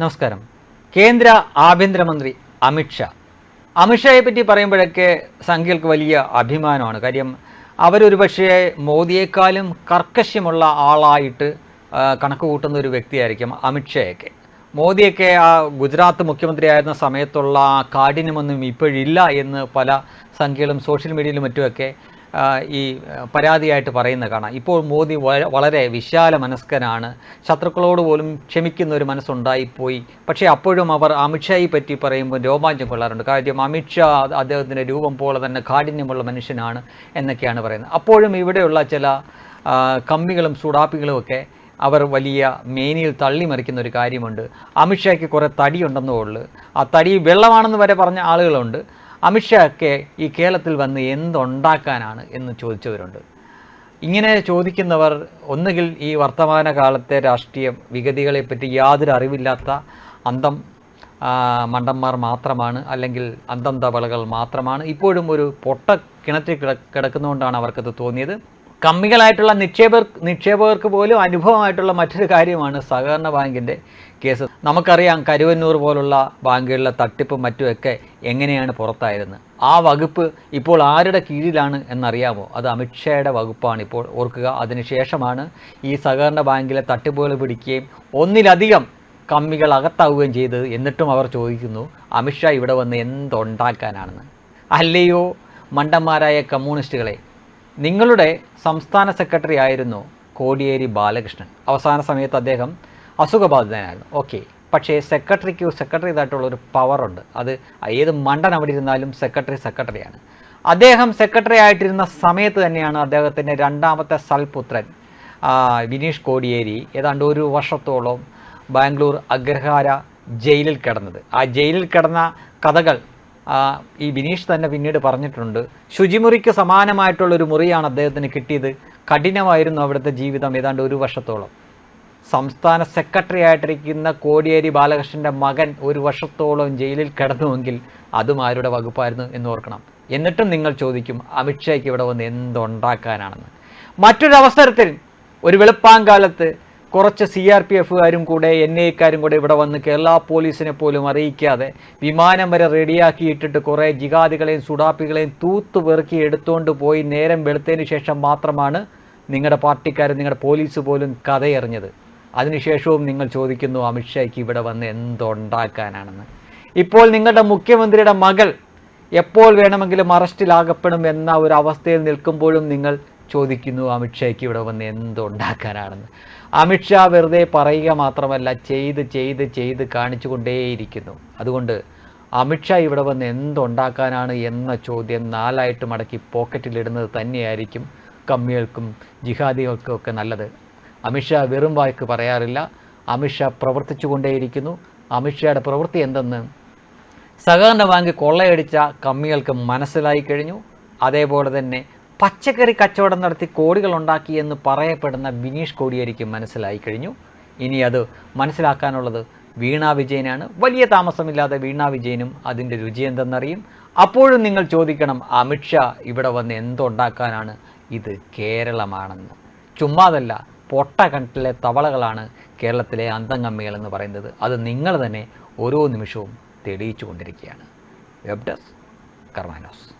നമസ്കാരം. കേന്ദ്ര ആഭ്യന്തരമന്ത്രി അമിത്ഷാ അമിത്ഷായെ പറ്റി പറയുമ്പോഴൊക്കെ സംഖ്യകൾക്ക് വലിയ അഭിമാനമാണ്. കാര്യം അവരൊരു പക്ഷേ മോദിയേക്കാളും കർക്കശ്യമുള്ള ആളായിട്ട് കണക്ക് കൂട്ടുന്ന ഒരു വ്യക്തിയായിരിക്കും അമിത്ഷായൊക്കെ മോദിയൊക്കെ ആ ഗുജറാത്ത് മുഖ്യമന്ത്രിയായിരുന്ന സമയത്തുള്ള ആ കാഠിന്യമൊന്നും ഇപ്പോഴില്ല എന്ന് പല സംഖ്യകളും സോഷ്യൽ മീഡിയയിലും മറ്റുമൊക്കെ ഈ പരാതിയായിട്ട് പറയുന്ന കാണാം. ഇപ്പോൾ മോദി വളരെ വിശാല മനസ്കനാണ്. ശത്രുക്കളോട് പോലും ക്ഷമിക്കുന്ന ഒരു മനസ്സുണ്ടായിപ്പോയി. പക്ഷേ അപ്പോഴും അവർ അമിത്ഷായെ പറ്റി പറയുമ്പോൾ രോമാഞ്ചം കൊള്ളാറുണ്ട്. കാര്യം അമിത്ഷാ അദ്ദേഹത്തിന്റെ രൂപം പോലെ തന്നെ കാഠിന്യമുള്ള മനുഷ്യനാണ് എന്നൊക്കെയാണ് പറയുന്നത്. അപ്പോഴും ഇവിടെയുള്ള ചില കമ്മികളും സുഡാപ്പികളും ഒക്കെ അവർ വലിയ മേനിയിൽ തള്ളിമറിക്കുന്ന ഒരു കാര്യമുണ്ട്. അമിത്ഷായ്ക്ക് കുറേ തടിയുണ്ടെന്നേ ഉള്ളൂ. ആ തടി വെള്ളമാണെന്ന് വരെ പറഞ്ഞ ആളുകളുണ്ട്. അമിത്ഷാ ഒക്കെ ഈ കേരളത്തിൽ വന്ന് എന്തുണ്ടാക്കാനാണ് എന്ന് ചോദിച്ചവരുണ്ട്. ഇങ്ങനെ ചോദിക്കുന്നവർ ഒന്നുകിൽ ഈ വർത്തമാന കാലത്തെ രാഷ്ട്രീയ വിഗതികളെപ്പറ്റി യാതൊരു അറിവില്ലാത്ത അന്തം മണ്ടന്മാർ മാത്രമാണ് അല്ലെങ്കിൽ അന്തം തവളകൾ മാത്രമാണ്. ഇപ്പോഴും ഒരു പൊട്ട കിണറ്റിൽ കിട കിടക്കുന്നതുകൊണ്ടാണ് അവർക്കത് തോന്നിയത്. കമ്മികളായിട്ടുള്ള നിക്ഷേപർ നിക്ഷേപകർക്ക് പോലും അനുഭവമായിട്ടുള്ള മറ്റൊരു കാര്യമാണ് സഹകരണ ബാങ്കിന്റെ കേസ്. നമുക്കറിയാം കരുവന്നൂർ പോലുള്ള ബാങ്കുകളിലെ തട്ടിപ്പും മറ്റുമൊക്കെ എങ്ങനെയാണ് പുറത്തായിരുന്നത്. ആ വകുപ്പ് ഇപ്പോൾ ആരുടെ കീഴിലാണ് എന്നറിയാമോ? അത് അമിത്ഷായുടെ വകുപ്പാണ് ഇപ്പോൾ ഓർക്കുക. അതിനുശേഷമാണ് ഈ സഹകരണ ബാങ്കിലെ തട്ടിപ്പുകൾ പിടിക്കുകയും ഒന്നിലധികം കമ്മികൾ അകത്താവുകയും ചെയ്തത് എന്നിട്ടും അവർ ചോദിക്കുന്നു അമിത്ഷാ ഇവിടെ വന്ന് എന്തുണ്ടാക്കാനാണെന്ന്? അല്ലയോ മണ്ടന്മാരായ കമ്മ്യൂണിസ്റ്റുകളെ നിങ്ങളുടെ സംസ്ഥാന സെക്രട്ടറി ആയിരുന്നു കോടിയേരി ബാലകൃഷ്ണൻ. അവസാന സമയത്ത് അദ്ദേഹം അസുഖബാധിതനായിരുന്നു. ഓക്കെ. പക്ഷേ സെക്രട്ടറിക്ക് സെക്രട്ടറി ഇതായിട്ടുള്ള ഒരു പവറുണ്ട് അത് ഏത് മണ്ടൻ അവിടെ ഇരുന്നാലും സെക്രട്ടറി സെക്രട്ടറിയാണ്. അദ്ദേഹം സെക്രട്ടറി ആയിട്ടിരുന്ന സമയത്ത് തന്നെയാണ് അദ്ദേഹത്തിന്റെ രണ്ടാമത്തെ സൽപുത്രൻ വിനീഷ് കോടിയേരി ഏതാണ്ട് ഒരു വർഷത്തോളം ബാംഗ്ലൂർ അഗ്രഹാര ജയിലിൽ കിടന്നത്. ആ ജയിലിൽ കിടന്ന കഥകൾ ഈ ബിനീഷ് തന്നെ പിന്നീട് പറഞ്ഞിട്ടുണ്ട് ശുചിമുറിക്ക് സമാനമായിട്ടുള്ള ഒരു മുറിയാണ് അദ്ദേഹത്തിന് കിട്ടിയത്. കഠിനമായിരുന്നു അവിടുത്തെ ജീവിതം ഏതാണ്ട് ഒരു വർഷത്തോളം. സംസ്ഥാന സെക്രട്ടറി ആയിട്ടിരിക്കുന്ന കോടിയേരി ബാലകൃഷ്ണന്റെ മകൻ ഒരു വർഷത്തോളം ജയിലിൽ കിടന്നുവെങ്കിൽ അതും ആരുടെ വകുപ്പായിരുന്നു എന്ന് ഓർക്കണം. എന്നിട്ടും നിങ്ങൾ ചോദിക്കും അമിത്ഷായ്ക്ക് ഇവിടെ വന്ന് എന്തുണ്ടാക്കാനാണെന്ന്. മറ്റൊരവസരത്തിൽ ഒരു വെളുപ്പാങ്കാലത്ത് കുറച്ച് സി ആർ പി എഫുകാരും കൂടെ എൻ ഐക്കാരും കൂടെ ഇവിടെ വന്ന് കേരള പോലീസിനെ പോലും അറിയിക്കാതെ വിമാനം വരെ റെഡിയാക്കിയിട്ടിട്ട് കുറേ ജിഹാദികളെയും സുഡാപ്പികളെയും തൂത്തു പെറുക്കി എടുത്തുകൊണ്ട് പോയി നേരം വെളുത്തതിന് ശേഷം മാത്രമാണ് നിങ്ങളുടെ പാർട്ടിക്കാരും നിങ്ങളുടെ പോലീസ് പോലും കഥയറിഞ്ഞത്. അതിനുശേഷവും നിങ്ങൾ ചോദിക്കുന്നു അമിത്ഷായ്ക്ക് ഇവിടെ വന്ന് എന്തുണ്ടാക്കാനാണെന്ന്? ഇപ്പോൾ നിങ്ങളുടെ മുഖ്യമന്ത്രിയുടെ മകൾ എപ്പോൾ വേണമെങ്കിലും അറസ്റ്റിലാകപ്പെടും എന്ന ഒരു അവസ്ഥയിൽ നിൽക്കുമ്പോഴും നിങ്ങൾ ചോദിക്കുന്നു അമിത്ഷായ്ക്ക് ഇവിടെ വന്ന് എന്തുണ്ടാക്കാനാണെന്ന്? അമിത്ഷാ വെറുതെ പറയുക മാത്രമല്ല ചെയ്ത് ചെയ്ത് ചെയ്ത് കാണിച്ചു കൊണ്ടേയിരിക്കുന്നു അതുകൊണ്ട് അമിത്ഷാ ഇവിടെ വന്ന് എന്തുണ്ടാക്കാനാണ് എന്ന ചോദ്യം നാലായിട്ട് മടക്കി പോക്കറ്റിലിടുന്നത് തന്നെയായിരിക്കും കമ്മികൾക്കും ജിഹാദികൾക്കും ഒക്കെ നല്ലത്. അമിത്ഷാ വെറും വാക്ക് പറയാറില്ല. അമിത്ഷാ പ്രവർത്തിച്ചു കൊണ്ടേയിരിക്കുന്നു അമിത്ഷായുടെ പ്രവൃത്തി എന്തെന്ന്? സഹകരണ ബാങ്ക് കൊള്ളയടിച്ച കമ്മികൾക്ക് മനസ്സിലായി കഴിഞ്ഞു. അതേപോലെ തന്നെ പച്ചക്കറി കച്ചവടം നടത്തി കോടികൾ ഉണ്ടാക്കി എന്ന് പറയപ്പെടുന്ന ബിനീഷ് കോടിയേരിക്ക് മനസ്സിലായി കഴിഞ്ഞു. ഇനി അത് മനസ്സിലാക്കാനുള്ളത് വീണ വിജയനാണ്. വലിയ താമസമില്ലാതെ വീണ വിജയനും അതിന്റെ രുചി എന്തെന്നറിയും? അപ്പോഴും നിങ്ങൾ ചോദിക്കണം അമിത്ഷാ ഇവിടെ വന്ന് എന്തുണ്ടാക്കാനാണ് ഇത് കേരളമാണെന്ന്. ചുമ്മാതല്ല പൊട്ട കണ്ടിലെ തവളകളാണ് കേരളത്തിലെ അന്തംഗമ്മികൾ എന്ന് പറയുന്നത്. അത് നിങ്ങൾ തന്നെ ഓരോ നിമിഷവും തെളിയിച്ചു കൊണ്ടിരിക്കുകയാണ് വെബ് ഡെസ്ക് കർമാനോസ്